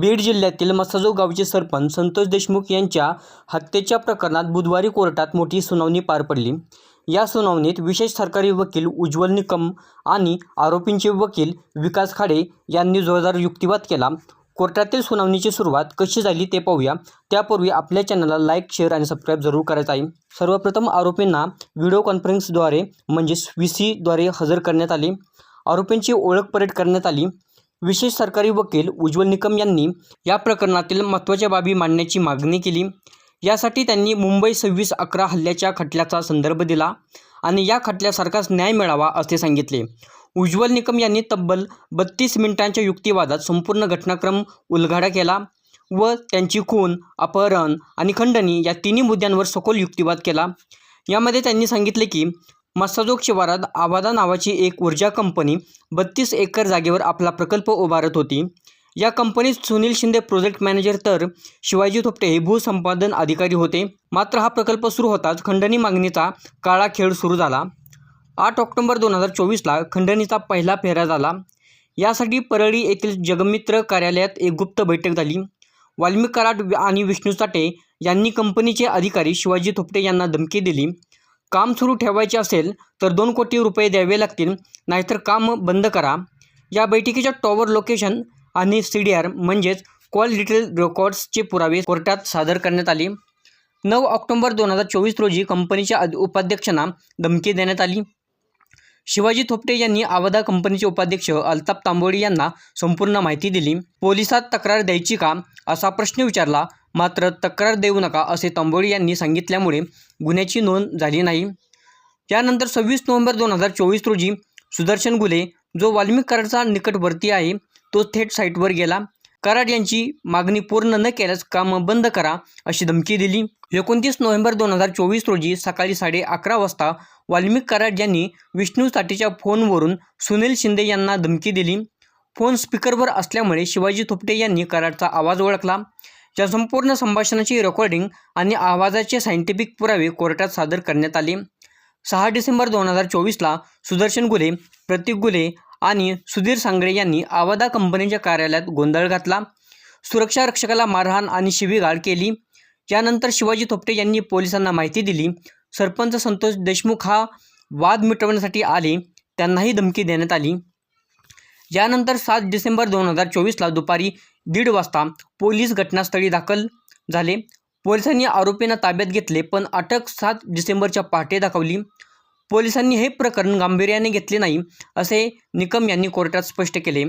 बीड जिल्ह्यातील मसाजो गावचे सरपंच संतोष देशमुख यांच्या हत्येच्या प्रकरणात बुधवारी कोर्टात मोठी सुनावणी पार पडली. या सुनावणीत विशेष सरकारी वकील उज्ज्वल निकम आणि आरोपींचे वकील विकास खाडे यांनी जोरदार युक्तिवाद केला. कोर्टातील सुनावणीची सुरुवात कशी झाली ते पाहूया. त्यापूर्वी आपल्या चॅनलला लाईक शेअर आणि सबस्क्राईब जरूर करायचं आहे. सर्वप्रथम आरोपींना व्हिडिओ कॉन्फरन्सद्वारे म्हणजेच व्ही सीद्वारे हजर करण्यात आले. आरोपींची ओळख परेड करण्यात आली. विशेष सरकारी वकील उज्ज्वल निकम यांनी या प्रकरणातील महत्त्वाच्या बाबी मांडण्याची मागणी केली. यासाठी त्यांनी मुंबई सव्वीस अकरा हल्ल्याच्या खटल्याचा संदर्भ दिला आणि या खटल्यासारखाच न्याय मिळावा असे सांगितले. उज्ज्वल निकम यांनी तब्बल बत्तीस मिनिटांच्या युक्तिवादात संपूर्ण घटनाक्रम उलघाडा केला व त्यांची खून अपहरण आणि खंडणी या तिन्ही मुद्द्यांवर सखोल युक्तिवाद केला. यामध्ये त्यांनी सांगितले की मस्साजोग शिवारात आवादा नावाची एक ऊर्जा कंपनी बत्तीस एकर जागेवर आपला प्रकल्प उभारत होती. या कंपनीत सुनील शिंदे प्रोजेक्ट मॅनेजर तर शिवाजी थोपटे हे भूसंपादन अधिकारी होते. मात्र हा प्रकल्प सुरू होताच खंडणी मागणीचा काळा खेळ सुरू झाला. आठ ऑक्टोबर दोन हजार चोवीसला खंडणीचा पहिला फेरा झाला. यासाठी परळी येथील जगमित्र कार्यालयात एक गुप्त बैठक झाली. वाल्मिक कराड आणि विष्णू चाटे यांनी कंपनीचे अधिकारी शिवाजी थोपटे यांना धमकी दिली. काम सुरू ठेवायचे असेल तर दोन कोटी रुपये द्यावे लागतील. नाहीतर काम बंद करा. या बैठकीच्या टॉवर लोकेशन आणि सी डी आर म्हणजेच कॉल डिटेल रेकॉर्ड्सचे पुरावे कोर्टात सादर करण्यात आले. नऊ ऑक्टोंबर दोन हजार चोवीस रोजी कंपनीच्या उपाध्यक्षांना धमकी देण्यात आली. शिवाजी थोपटे यांनी आवदा कंपनीचे उपाध्यक्ष अल्ताप तांबोळी यांना संपूर्ण माहिती दिली. पोलिसात तक्रार द्यायची का? असा प्रश्न विचारला मात्र तक्रार देऊ नका असे तांबोळी यांनी सांगितल्यामुळे गुन्ह्याची नोंद झाली नाही. यानंतर सव्वीस नोव्हेंबर दोन हजार चोवीस रोजी सुदर्शन गुले जो वाल्मिक कराडचा निकटवर्ती आहे तो थेट साईटवर गेला. कराड यांची मागणी पूर्ण न केल्यास काम बंद करा अशी धमकी दिली. एकोणतीस नोव्हेंबर दोन हजार चोवीस रोजी सकाळी साडे अकरा वाजता वाल्मिक कराड यांनी विष्णू साठीच्या फोनवरून सुनील शिंदे यांना धमकी दिली. फोन स्पीकरवर असल्यामुळे शिवाजी थोपटे यांनी कराडचा आवाज ओळखला. या संपूर्ण संभाषणाची रेकॉर्डिंग आणि आवाजाचे सायंटिफिक पुरावे कोर्टात सादर करण्यात आले. सहा डिसेंबर दोन हजार चोवीसला सुदर्शन गुले प्रतीक गुले आणि सुधीर सांगळे यांनी आवादा कंपनीच्या कार्यालयात गोंधळ घातला. सुरक्षा रक्षकाला मारहाण आणि शिवीगाळ केली. यानंतर शिवाजी थोपटे यांनी पोलिसांना माहिती दिली. सरपंच संतोष देशमुख हा वाद मिटवण्यासाठी आले त्यांनाही धमकी देण्यात आली. यानंतर सात डिसेंबर दोन हजार चोवीसला दुपारी दीड वाजता पोलीस घटनास्थळी दाखल झाले. पोलिसांनी आरोपींना ताब्यात घेतले पण अटक सात डिसेंबरच्या पहाटे दाखवली. पोलिसांनी हे प्रकरण गांभीर्याने घेतले नाही असे निकम यांनी कोर्टात स्पष्ट केले.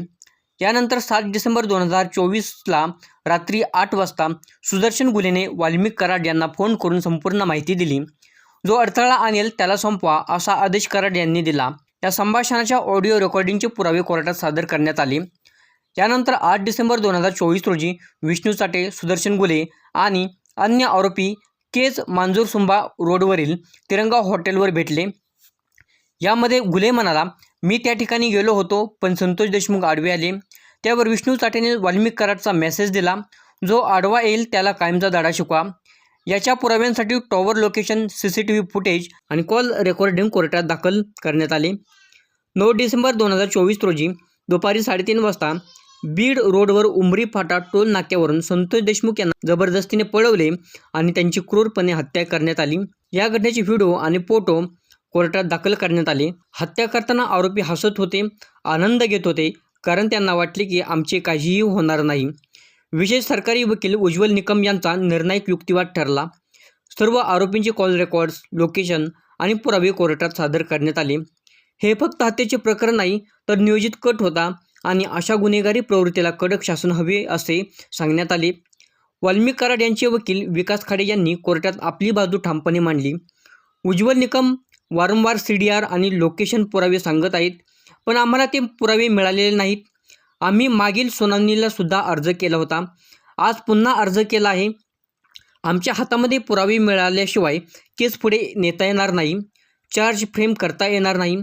यानंतर सात डिसेंबर दोन हजार चोवीसला रात्री आठ वाजता सुदर्शन गुलेने वाल्मिक कराड यांना फोन करून संपूर्ण माहिती दिली. जो अडथळा आणेल त्याला संपवा असा आदेश कराड यांनी दिला. या संभाषणाच्या ऑडिओ रेकॉर्डिंगचे पुरावे कोर्टात सादर करण्यात आले. यानंतर आठ डिसेंबर दोन हजार चोवीस रोजी विष्णू चाटे सुदर्शन गुले आणि अन्य आरोपी केज मांजूरसुंबा रोडवरील तिरंगा हॉटेलवर भेटले. यामध्ये गुले म्हणाला मी त्या ठिकाणी गेलो होतो पण संतोष देशमुख आडवे आले. त्यावर विष्णू चाटेने वाल्मिक कराडचा मेसेज दिला. जो आडवा येईल त्याला कायमचा धडा शिकवा. याच्या पुराव्यांसाठी tower location C C T V footage आणि कॉल रेकॉर्डिंग कोर्टात दाखल करण्यात आले. नऊ डिसेंबर दोन हजार चोवीस रोजी दुपारी साडेतीन वाजता बीड रोडवर उमरी फाटा टोल नाक्यावरून संतोष देशमुख यांना जबरदस्तीने पळवले आणि त्यांची क्रूरपणे हत्या करण्यात आली. या घटनेचे व्हिडिओ आणि फोटो कोर्टात दाखल करण्यात आले. हत्या करताना आरोपी हसत होते आनंद घेत होते कारण त्यांना वाटले की आमचे काहीही होणार नाही. विशेष सरकारी वकील उज्ज्वल निकम यांचा निर्णायक युक्तिवाद ठरला. सर्व आरोपींचे कॉल रेकॉर्ड्स लोकेशन आणि पुरावे कोर्टात सादर करण्यात आले. हे फक्त हत्येचे प्रकरण नाही तर नियोजित कट होता. आणि अशा गुन्हेगारी प्रवृत्तीला कडक शासन हवे असे सांगण्यात आले. वाल्मिक कराड यांचे वकील विकास खाडे यांनी कोर्टात आपली बाजू ठामपणे मांडली. उज्ज्वल निकम वारंवार सी डी आर आणि लोकेशन पुरावे सांगत आहेत पण आम्हाला ते पुरावे मिळालेले नाहीत. आम्ही मागील सुनावणीला सुद्धा अर्ज केला होता. आज पुन्हा अर्ज केला आहे. आमच्या हातामध्ये पुरावे मिळाल्याशिवाय केस पुढे नेता येणार नाही. चार्ज फ्रेम करता येणार नाही.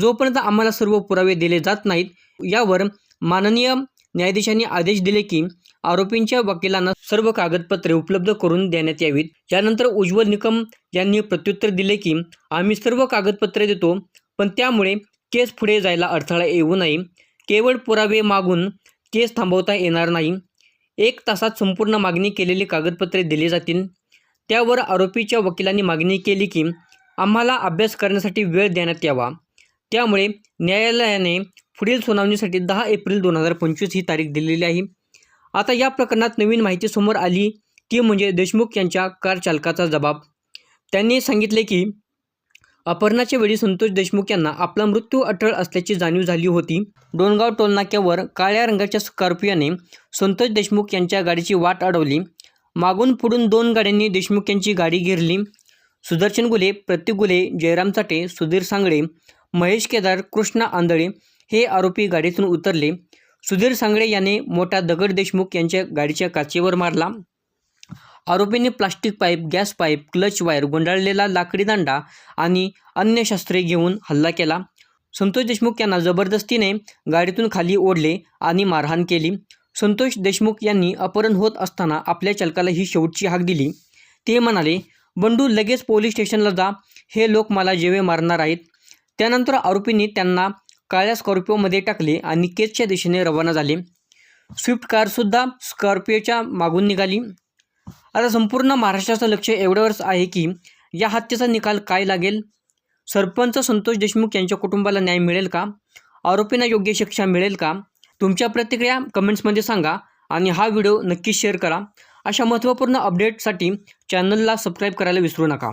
जोपर्यंत आम्हाला सर्व पुरावे दिले जात नाहीत यावर माननीय न्यायाधीशांनी आदेश दिले की आरोपींच्या वकिलांना सर्व कागदपत्रे उपलब्ध करून देण्यात यावीत. यानंतर उज्ज्वल निकम यांनी प्रत्युत्तर दिले की आम्ही सर्व कागदपत्रे देतो पण त्यामुळे केस पुढे जायला अडथळा येऊ नये. केवळ पुरावे मागून केस थांबवता येणार नाही. एक तासात संपूर्ण मागणी केलेली कागदपत्रे दिली जातील. त्यावर आरोपीच्या वकिलांनी मागणी केली की आम्हाला अभ्यास करण्यासाठी वेळ देण्यात यावा. त्यामुळे न्यायालयाने पुढील सुनावणीसाठी दहा एप्रिल दोन हजार पंचवीस ही तारीख दिलेली आहे. आता या प्रकरणात नवीन माहिती समोर आली ती म्हणजे देशमुख यांच्या कार चालकाचा जबाब. त्यांनी सांगितले की अपहरणाच्या वेळी संतोष देशमुख यांना आपला मृत्यू अटळ असल्याची जाणीव झाली होती. डोणगाव टोलनाक्यावर काळ्या रंगाच्या स्कॉर्पियोने संतोष देशमुख यांच्या गाडीची वाट अडवली. मागून पुढून दोन गाड्यांनी देशमुख यांची गाडी घेरली. सुदर्शन गुले प्रतीक गुले जयराम चाटे सुधीर सांगळे महेश केदार कृष्णा आंधळे हे आरोपी गाडीतून उतरले. सुधीर सांगळे याने मोठा दगड देशमुख यांच्या गाडीच्या काचेवर मारला. आरोपींनी plastic pipe gas pipe clutch wire गुंडाळलेला लाकडी दांडा आणि अन्य शस्त्रे घेऊन हल्ला केला. संतोष देशमुख यांना जबरदस्तीने गाडीतून खाली ओढले आणि मारहाण केली. संतोष देशमुख यांनी अपहरण होत असताना आपल्या चालकाला ही शेवटची हाक दिली. ते म्हणाले बंडू लगेच पोलीस स्टेशनला जा. हे लोक मला जेवे मारणार आहेत. त्यानंतर आरोपींनी त्यांना काळ्या स्कॉर्पिओमध्ये टाकले आणि केजच्या दिशेने रवाना झाले. स्विफ्ट कारसुद्धा स्कॉर्पिओच्या मागून निघाली. आता संपूर्ण महाराष्ट्राचं लक्ष एवढ्यावरच आहे की या हत्येचा निकाल काय लागेल? सरपंच संतोष देशमुख यांच्या कुटुंबाला न्याय मिळेल का? आरोपींना योग्य शिक्षा मिळेल का? तुमच्या प्रतिक्रिया कमेंट्समध्ये सांगा आणि हा व्हिडिओ नक्की शेअर करा. अशा महत्त्वपूर्ण अपडेटसाठी चॅनलला सबस्क्राईब करायला विसरू नका.